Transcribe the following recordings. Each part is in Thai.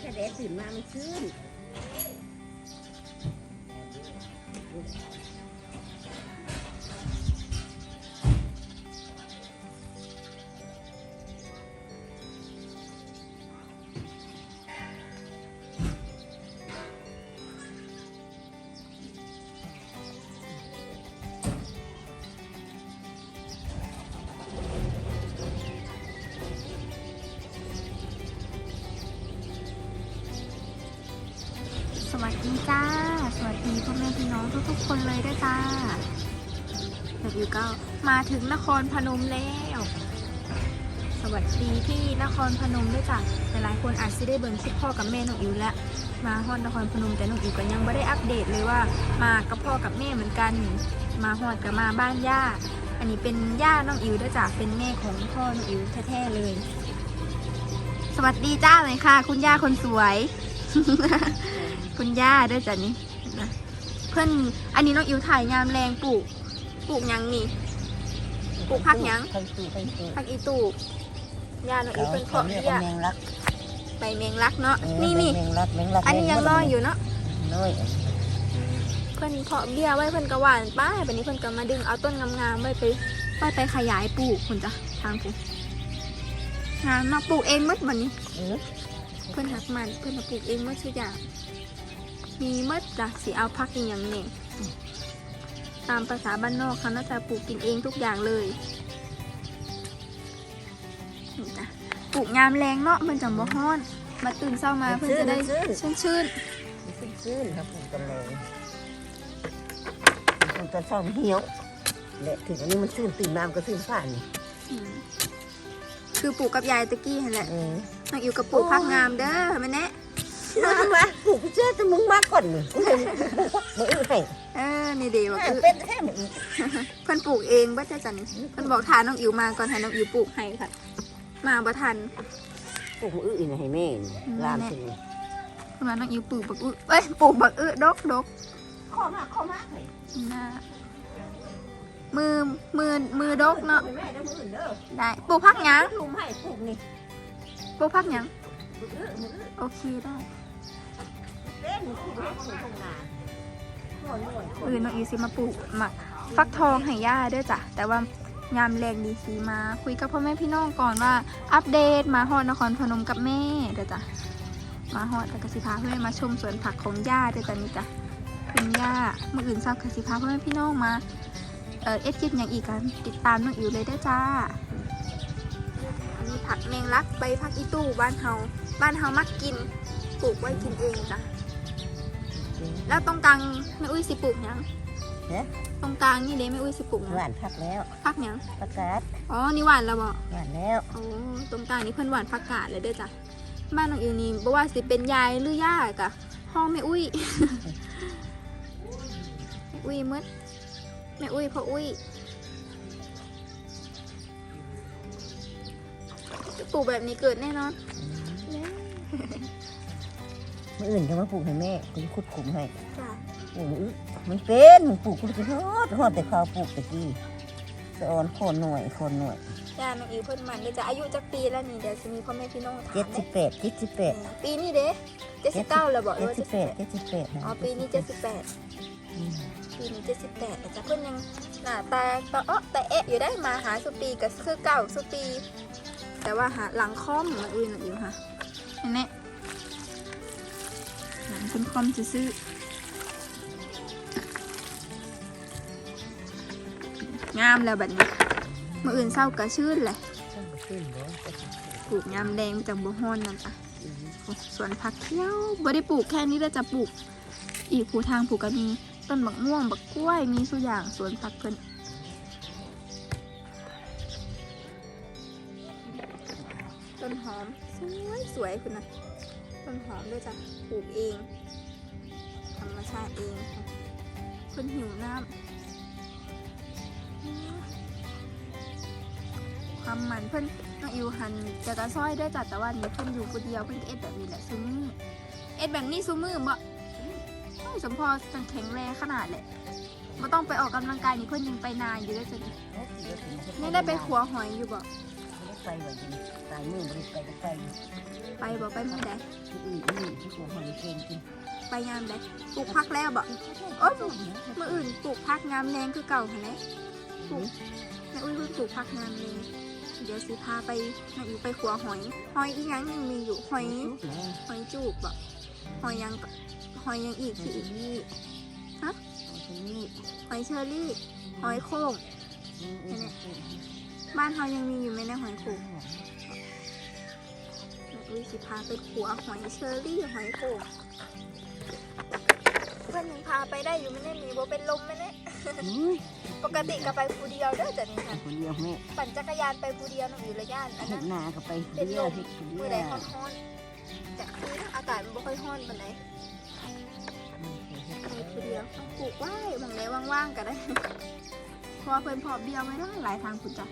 แค่แดดตื่นมามันชื้น ดีพ่อแม่พี่น้องทุกๆคนเลยด้วยจ้าเดี๋ยวอยู่ก็มาถึงนครพนมแล้ว สวัสดีที่นครพนมด้วยจ้ะหลายๆคนอาจจะได้เบิ่งคลิปพ่อกับแม่น้องอิวแล้วมาฮอดนครพนมแต่น้องอิวก็ยังไม่ได้อัปเดตเลยว่า มากับพ่อกับแม่เหมือนกัน มาฮอดกับมาบ้านย่า อันนี้เป็นย่าน้องอิวด้วยจ้ะเป็นแม่ของพ่อน้องอิวแท้ๆเลย สวัสดีจ้าเลยค่ะ คุณย่าคนสวย คุณย่าด้วยจ้ะนี่ นะเพื่อนอันนี้น้องอิวถ่ายยามแรงปลูกปลูกหยังนี่ ปลูกผักหยัง ผักตู่ผักตู่ผักอีตูย่าน้องอิวเป็นเพาะเรียกเบี้ยว่าแมงลักใบแมงลักเนาะเออนี่นี่แมงลักแมงลักอันนี้ยังรออยู่เนาะน้อยเพื่อนเพาะเบี้ยไว้เพื่อนกระหวานป้ายแบบนี้เพื่อนก็มาดึงเอาต้นงามๆไว้ไปไว้ไปขยายปลูกคุณจ้ะทางคุณงามเนาะปลูกเองหมดวันนี้เออเพื่อนหักมันเพื่อนมาปลูกเองหมดทุกอย่าง มีหมดจ้ะสีเอาพักอีกอย่างเนี่ยตามภาษาบ้านนอกเขาน่าจะปลูกกินเองทุกอย่างเลยนี่จ้ะปลูกงามแรงเนาะมันจะบ่ฮ้อน มาตื่นเช้ามาเพื่อนจะได้ชื่นชื่นมันชื้นๆครับปลูกกันเลยปลูกตอนเช้ามันเหี่ยวและถึงอันนี้มันชื้นตื่นมามันก็ชื้นผ่านนี่ๆอืมคือปลูกกับยายตะกี้เห็นแหละเออน้องอิวกับปลูกพักงามเด้อแม่แน่ มามาปลูกเชื่อจะมึงมาก่อนนี่กูเลยมาอื้อให้เออนี่ดีว่าอะคือเป็นแค่นี้เพื่อนปลูกเองบ่จ้ะจันเพื่อนบอกทานน้องอิวมาก่อนให้น้องอิวปลูกให้ค่ะ มาบ่ทันปลูกมืออื้อนี่ให้แม่นี่ลามถึงเพื่อนว่าน้องอิวปลูกบักอึเอ้ยปลูกบักอึดกดกข้อมาข้อมาให้หน้ามือมือมือดกเนาะแม่ได้มืออื่นเด้อได้ปลูกพักหยังลุมให้ปลูกนี่ปลูกพักหยังมืออื้อมืออื้อโอเคได้ เล่นปลูกให้ปลูกตรงนาหน่วยหน่วยอื่นน้องอิวสิมาปลูกหมักฟักทองให้ย่าด้วยจ้ะ แต่ว่ายามแรงดีสีมา คุยกับพ่อแม่พี่น้องก่อนว่า อัปเดตมาฮอดนครพนมกับแม่เด้อจ้ะ มาฮอดแล้วก็สิพาเพื่อนมาชมสวนผักของย่าเด้อจ้ะนี่จ้ะเป็นย่าเมื่ออื่นทราบกสิพาพ่อแม่พี่น้องมา เออเอ็ดคลิปอย่างอีกกันติดตามน้องอิ๋วเลยได้อจ้าอันนี้ผักแมงลักใบผักอีตู้บ้านเฮาบ้านเฮามักกินปลูกไว้กินเองจ้ะ แล้วตรงกลางแม่อุ้ยสิปลูกหยังเนี่ยตรงกลางนี่เด้แม่อุ้ยสิปลูกหยังหวานพักแล้วผักหยังประกาศอ๋อนี่หวานแล้วบ่หวานแล้วอ๋อตรงกลางนี่เพิ่นหวานผักกาดเลยเด้อจ้ะบ้านน้องอิวนี่บ่ว่าสิเป็นยายหรือย่ากะห้องแม่อุ้ย แม่อุ้ยหมืดแม่อุ้ยพ่ออุ้ยปลูกแบบนี้เกิดแน่นอนมื ออื่นก็มาปลูกให้แม่กูจะขุดขุมให้จ้ะปลูกมืออื้อมันเป็นมึงปลูกกูจะทอดทอดแต่ข้าวปลูกตะกี้สะออนโคนหน่วยโคนหน่วยย่าน้องอิวเพิ่นหมันเด้อจ้ะอายุจักปีแล้วนี่เดี๋ยวสิมีพ่อแม่พี่น้องถามเจ็ดสิบแปดเจ็ดสิบแปดปีนี้เด้79แล้วบ่หรืเจ็อดว่าสิบแปดเจ็ดสิบแปด78อ๋อปีนี้78ปีนี้เจ็ดสิบแปดแต่จะเพิ่นยังหน้าตาตาเอ้อแต่เอ๊ะอยู่ได้มาหาสุปีกับคือเก่าสุปี แต่ว่าหาหลังคอมมันอื่นอยู่ค่ะเห็นไหมหลัง เป็นคอมซื่องามแล้วแบบนี้มืออื่นเศร้ากระชื่นเลยปลูกยามแดงจากบัวฮอนนั่นจ้ะสวนผักเขียวบ่ได้ปลูกแค่นี้แล้วจะปลูก อีกผูทางผูกก็มีต้นบักม่วงบักกล้วยมีสุอย่างสวนผักเพิ่นต้นหอม สวยสวยคุณนะ ต้นหอมด้วยจ้ะปลูกเอง ธรรมชาติเองเพิ่นหิวน้ำความหมันเพิ่นน้องอิวหันจะกระซ้อยด้วยจ้ะแต่ว่านี่เพิ่นอยู่คนเดียวเพิ่นก็เอ็ดแบบนี้แหละซูมือเอ็ดแบบนี้ซูมือบ่โอ้ยสมพอจังแข็งแรงขนาดเลยไม่ต้องไปออกกำลังกายนี่เพื่อนยังไปนานอยู่ด้วยจ้ะนี่ยังได้ไปขัวหอยอยู่บ่ ไปไปไว้ดีตายมือบริไปก็ไปไปบ่ไปมื้อใดที่อื่นอื่ที่หัวหอยเก่งกินไปยามใดปลูกพักแล้วบ่โอ๊ยมื้ออื่นปลูกพักงามแรงคือเก่าหั่นแหละปลูกแม่อุ้ยเพิ่งปลูกพักงามแรงเดี๋ยวสิพาไปน้องอิ๋วไปขัวหอย หอยอีหยังยังมีอยู่หอยหอยจูบบ่หอยยังหอยยังอีกที่ที่นี่ฮะนี่หอยเชอรี่หอยโข่ง บ้านเฮายังมีอยู่ไหมในะหอยโข่งอุ้ยสิพาไปขัวหอยเชอรี่หอยโข่งเพื่อนยังพาไปได้อยู่ไหมเนี่ยมีบ่เป็นลมไหมเนี่ยปกติก็ไปผู้เดียวเด้อจ้ะนี่ค่ะคนเดียวแม่ปั่นจักรยานไปผู้เดียวน้องอยู่ระย่านอันเห็นั้นนหน้าก็ไปเดียวเห็ดเดีมือยวใดฮ้อนๆจากคืนอากาศมันบ่ค่อยฮ้อนปานใดไปผู้เดียวปลูกไว้บางไหนว่างๆก็ได้เพ ราะว่าเพิ่นเพาะเบี้ยวไว้ได้หลายทางคุณจ้ะ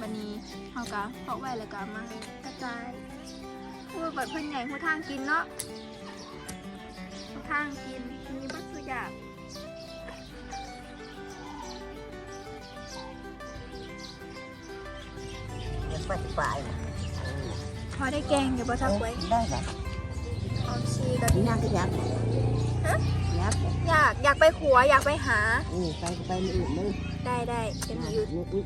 วันนี้เฮาก็เพาะไว้แล้วก็มากระจายเพื่อบัดเพิ่นใหญ่หัวทางกินเนาะหัวทางกินมีบัตสุอยางเดี๋ยวไปไปพอได้แกงอยู่บ่ทักไว้ได้เหรอออมชีกับพี่นางก็ยักษ์ฮะยักษ์อยากอยากไปขัวอยากไปหาเออไปก็ไปไม่อื่นเลย ได้ได้เดี๋ยวหนูอยู่นี่นี่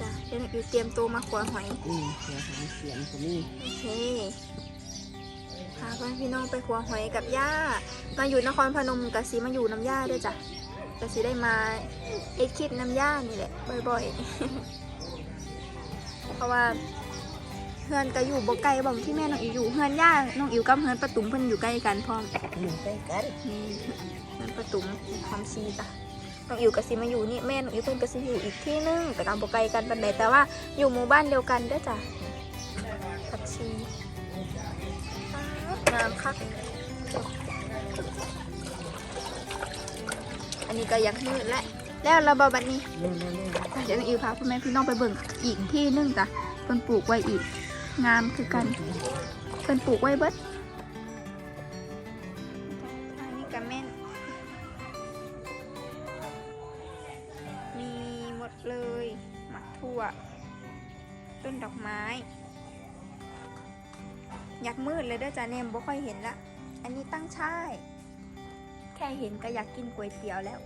จ้ะเดี๋ยวหนูอยู่เตรียมตัวมาขัวหอยอืมเสียหางเสียงคนนี้โอเคพาเพื่อนพี่น้องไปขัวหอยกับย่ามาอยู่นครพนมกะสีมาอยู่น้ำย่าด้วยจ้ะกะสีได้มาเอ็ดคลิปน้ำย่านี่แหละบ่อยๆ เพราะว่าเฮือนก็อยู่บ่ไกลบ่องที่แม่น้องอิ๋วอยู่เฮือนย่าน้องอิ๋วกับเฮือนประตุมเพิ่นอยู่ใกล้กันพร้อมอยู่ใกล้กันนี่เฮือนประตุมพร้อมชีจ้ะ น้องอิ๋วกะสีมาอยู่นี่แม่น้องอิ๋วเพิ่นกะสีอยู่อีกที่นึงแต่ตามบ่ไกลกันปานใดแต่ว่าอยู่หมู่บ้านเดียวกันด้อจ้ะผักชีงามคักอันนี้ก็ยังมืดแล้วแล้วระบอบัดนี้เดี๋ยวน้องอิ๋วพาพ่อแม่พี่น้องไปเบิ่งอีกที่นึงจ้ะเพิ่นปลูกไว้อีก งามคือกันเพิ่นปลูกไว้เบิดอันนี้กระแม่น ว ต้นดอกไม้ อยากมืดเลยเด้อจ้าเนมบ่ค่อยเห็นละ อันนี้ตั้งช่าย แค่เห็นก็อยากกินก๋วยเตี๋ยวแล้ว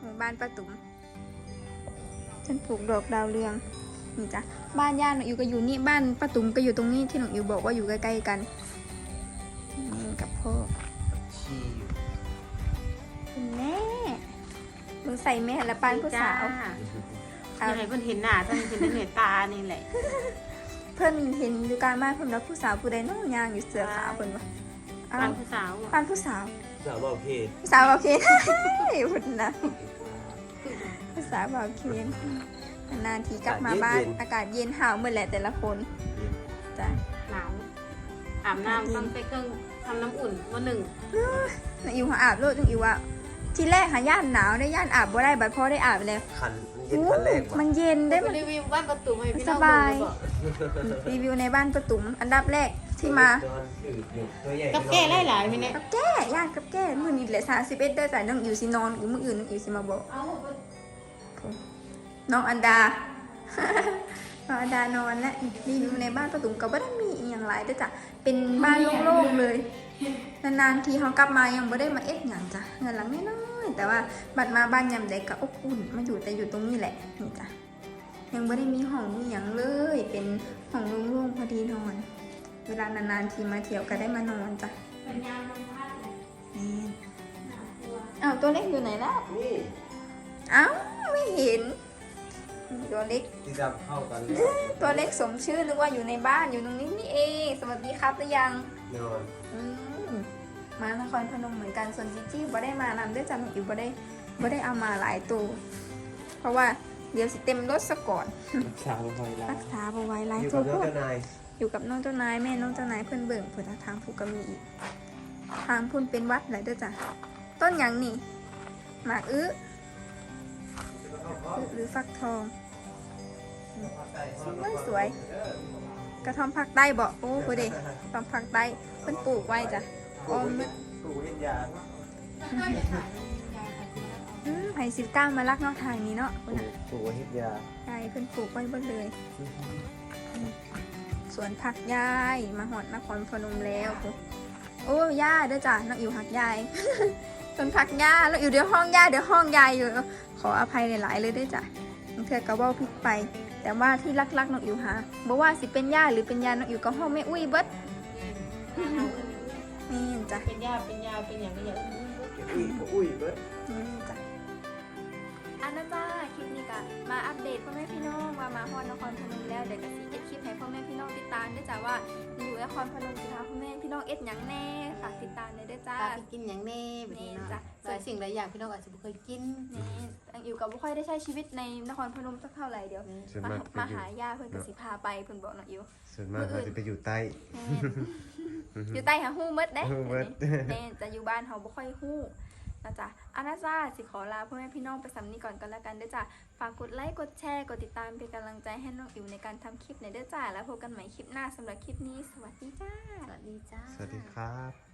หมู่บ้านป้าตุ๋มฉันปลูกดอกดาวเรือง นี่จ้ะ บ้านย่าหนูอยู่ก็อยู่นี่ บ้านป้าตุ๋มก็อยู่ตรงนี้ที่หนูอยู่บอกว่าอยู่ใกล้ๆกัน ใส่แม่และปานผู้สาวจ้อะอยากให้เพิ่นเห็นหน้าท่านเห็นในตานี่แหละเพื่อนเห็นอยู่กลารบ้านเพื่อนแล้วผู้สาวผู้ใดน้องยางอยู่เสือขาวเพิ่นวะอ้าบาวงผู้สาวปานผู้สาว สาวบอกเพศผู้สาวโอเคพุ่นนะผู้สาวโอเคนานๆทีกลับมาบ้านอากาศเย็นหาวเหมือนแหละแต่ละคนจ้ะหนาวอาบน้ำต้องใส่เครื่องทำน้ำอุ่นวันหนึ่งน้องอิวหาอาบโลดน้องอิวอะ ทีแรกหาย่านหนาวได้ย่านอาบบ่ได้บัดพอได้อาบแล้วคันเย็นคันแรกมันเย็นได้มันรีวิวบ้านประตูให้พี่น้องสบายเบิ่งบ่รีวิวในบ้านประตุมอันดับแรกที่มาตัวใหญ่กับแก้ไล่หลายไหมเนี่ยกับแก้ญาติกับแก้มือนี้แหละสามสิบเอ็ดได้แต่น้องอิวสินอนอีกมืออื่นน้องอิวสิมาบอกน้องอันดา น้องอันดานอนและรีวิวในบ้านประตุมก็ไม่ได้มีอหย่างไรเด้อจ้ะเป็นบ้านโล่งๆเลย นานๆทีเขากลับมายังไม่ได้มาเอ็ดหยังจ้ะเงินหลังน้อยๆแต่ว่าบัดมาบ้านยำใดก็อบอุ่นมาอยู่แต่อยู่ตรงนี้แหละนี่จ้ะยังไม่ได้มีห้องมีหยังเลย เป็นห้องโล่งๆพอดีนอน เวลานานๆทีมาเที่ยวก็ได้มานอนจ้ะนี่อ้าวตัวเล็กอยู่ไหนล่ะนี่อ้าวไม่เห็น ตัวเล็กที่จำเข้ากันตัวเล็กสมชื่อนึกว่าอยู่ในบ้านอยู่ตรงนี้นี่เอง สวัสดีครับหรือยังนอนอื มมานครพนมเหมือนกันส่วนจีจี้บ่ได้มานำด้วยจำอิวบ่ได้บ่ได้เอามาหลายตัวเพราะว่าเดี๋ยวสิเต็มรถซะก่อนสาวคอยลารักษาบ่ไว้หลายอยู่ตักัวบน้องโพดเจ้านายอยู่กับน้องเจ้านายแม่น้องเจ้านายเพื่อนเบิ่งเผื่อทางผูกก็มีอีกทางพุ่นเป็นวัดแหละเด้อจ้ะต้นหยังนี่หมากอื้ออื้อหรือฟักทองสวยสวย กระท่อมผักใต้บ่โอ้โหเด้กระท่อมผักใต้เพิ่นปลูกไว้จ้ะ ออมมืดปลูกเห็นยาอืมไผ่สิบก้ามาลักนอกทางนี้เนาะปคุณลูน่ะกปลูกฮิตยายายเพิ่นปลูกไว้เบิดเลย สวนผักยายมาหอดนครพนมแล้วปุ๊โอ้ย่าเด้อจ้ะน้องอิวหักยายสวนผักย่าแล้วอิวเดี๋ยวห้องย่าเดี๋ยวห้องยายอยู่ ขออภัยหลายๆเลยเด้วยจ้ะบางเทื่อกระเว้าพลิกไป แต่ว่าที่รักๆน้องอิวหาบอกว่าสิเป็นย่าหรือเป็นยาน้องอิวก็ห้องไม่อุ้ยเบิด นี่จ้ะเป็นยาเป็นยาเป็นอย่างนี้อย่างอุ้ยอุ้ยเบิดนี่จ้ะอันนั้นจ้าคลิปนี้ก็มาอัปเดตพ่อแม่พี่น้องว่ามาฮอดนครพนมแล้วเดี๋ยวก็สิเอ็ดคลิปให้พ่อแม่พี่น้องติดตามด้วยจ้ะว่าอยู่นครพนมสิพาพ่อแม่พี่น้องเอ็ดหยังแน่ฝากติดตามเลยด้วยจ้าตาไปกินอย่างแน่แบบนี้เนาะนี่จ้ะ หลายสิ่งหลายอย่างพี่น้องอาจจะไม่เคยกินนี่อังอิวกับบ่ค่อยได้ใช้ชีวิตในนครพนมสักเท่าไหร่เดี๋ยวส่วนมามากมาไปอยู่หาย่าเพื่อนกับสิพาไปเพื่อนบอกน้องอิว ส่วนมากเขาจะไปอยู่ใต้ แม่ อยู่ใต้หาฮู้หมดเด้ฮู้หมด แม่จะอยู่บ้านเฮาบ่ค่อยฮู้นะจ๊ะอานาจ้าสิขอลาพ่อแม่พี่น้องไปสำนี้ก่อนกันแล้วกันเด้อจ้ะฝากกดไลค์กดแชร์กดติดตามเป็นกำลังใจให้น้องอิวในการทำคลิปในอยเด้อจ้าแล้วพบกันใหม่คลิปหน้าสำหรับคลิปนี้ สวัสดีจ้า สวัสดีจ้า สวัสดีครับ